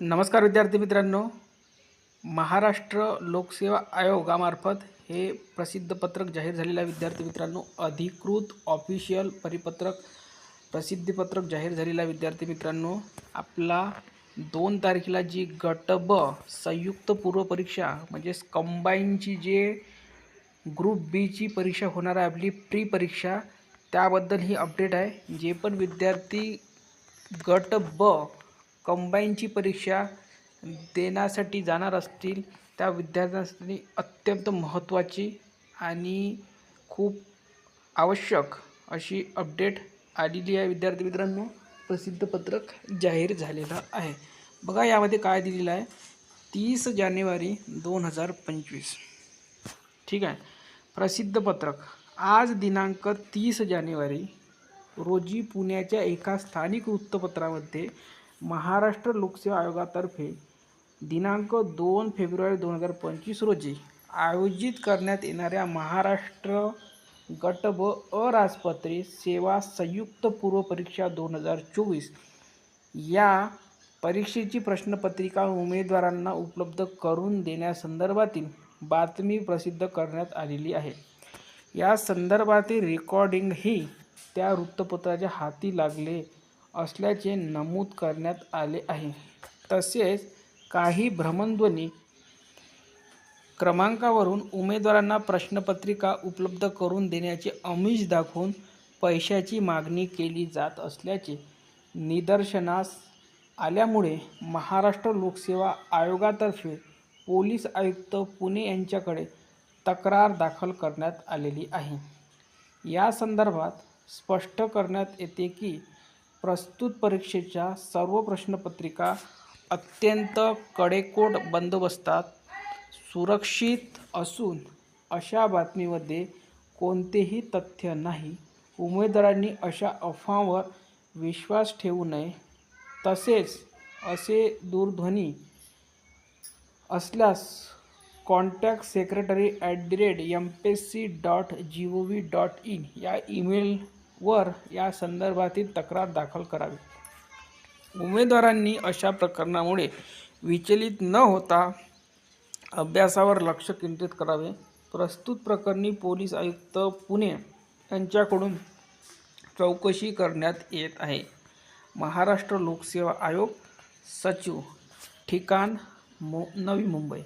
नमस्कार विद्यार्थी मित्रांनो. महाराष्ट्र लोकसेवा आयोगामार्फत हे प्रसिद्ध पत्रक जाहीर झालेलं आहे. विद्यार्थी मित्रांनो अधिकृत ऑफिशियल परिपत्रक प्रसिद्धीपत्रक जाहीर झालेला विद्यार्थी मित्रांनो आपला दोन तारखेला जी गट ब संयुक्त पूर्व परीक्षा म्हणजेच कंबाईनची जे ग्रुप बीची परीक्षा होणार आहे आपली प्री परीक्षा त्याबद्दल ही अपडेट आहे. जे पण विद्यार्थी गट ब कंबाईनची परीक्षा देण्यासाठी जाणार असतील त्या विद्यार्थ्यांसाठी अत्यंत महत्त्वाची आणि खूप आवश्यक अशी अपडेट आलेली आहे. विद्यार्थी मित्रांनो प्रसिद्ध पत्रक जाहीर झालेलं आहे. बघा यामध्ये काय दिलेलं आहे. तीस जानेवारी दोन हजार पंचवीस. ठीक आहे. प्रसिद्ध पत्रक. आज दिनांक तीस जानेवारी रोजी पुण्याच्या एका स्थानिक वृत्तपत्रामध्ये महाराष्ट्र लोकसेवा आयोगातर्फे दिनांक दोन फेब्रुवारी दोन हजार पंचवीस रोजी आयोजित करण्यात येणाऱ्या महाराष्ट्र गट व अराजपत्रित सेवा संयुक्त पूर्व परीक्षा दोन हजार चोवीस या परीक्षेची प्रश्नपत्रिका उमेदवारांना उपलब्ध करून देण्यासंदर्भातील बातमी प्रसिद्ध करण्यात आलेली आहे. या संदर्भातील रेकॉर्डिंगही त्या वृत्तपत्राच्या हाती लागले असल्याचे नमूद करण्यात आले आहे. तसेच काही भ्रमणध्वनी क्रमांकावरून उमेदवारांना प्रश्नपत्रिका उपलब्ध करून देण्याचे अमिष दाखवून पैशाची मागणी केली जात असल्याचे निदर्शनास आल्यामुळे महाराष्ट्र लोकसेवा आयोगातर्फे पोलीस आयुक्त पुणे यांच्याकडे तक्रार दाखल करण्यात आलेली आहे. या संदर्भात स्पष्ट करण्यात येते की प्रस्तुत परीक्षेच्या सर्व प्रश्नपत्रिका अत्यंत कडेकोट बंदोबस्तात सुरक्षित असून अशा बातमीमध्ये कोणतेही तथ्य नाही. उमेदवारांनी अशा अफवांवर विश्वास ठेवू नये. तसेच असे दूरध्वनी असल्यास contact secretary at the rate M P S C dot G O V dot in या ईमेल वर या संदर्भातील तक्रार दाखल करावी. उमेदवारांनी अशा प्रकरणामुळे विचलित न होता अभ्यासावर लक्ष केंद्रित करावे. प्रस्तुत प्रकरणी पोलीस आयुक्त पुणे यांच्याकडून चौकशी करण्यात येत आहे. महाराष्ट्र लोकसेवा आयोग सचिव ठिकाण मु नवी मुंबई.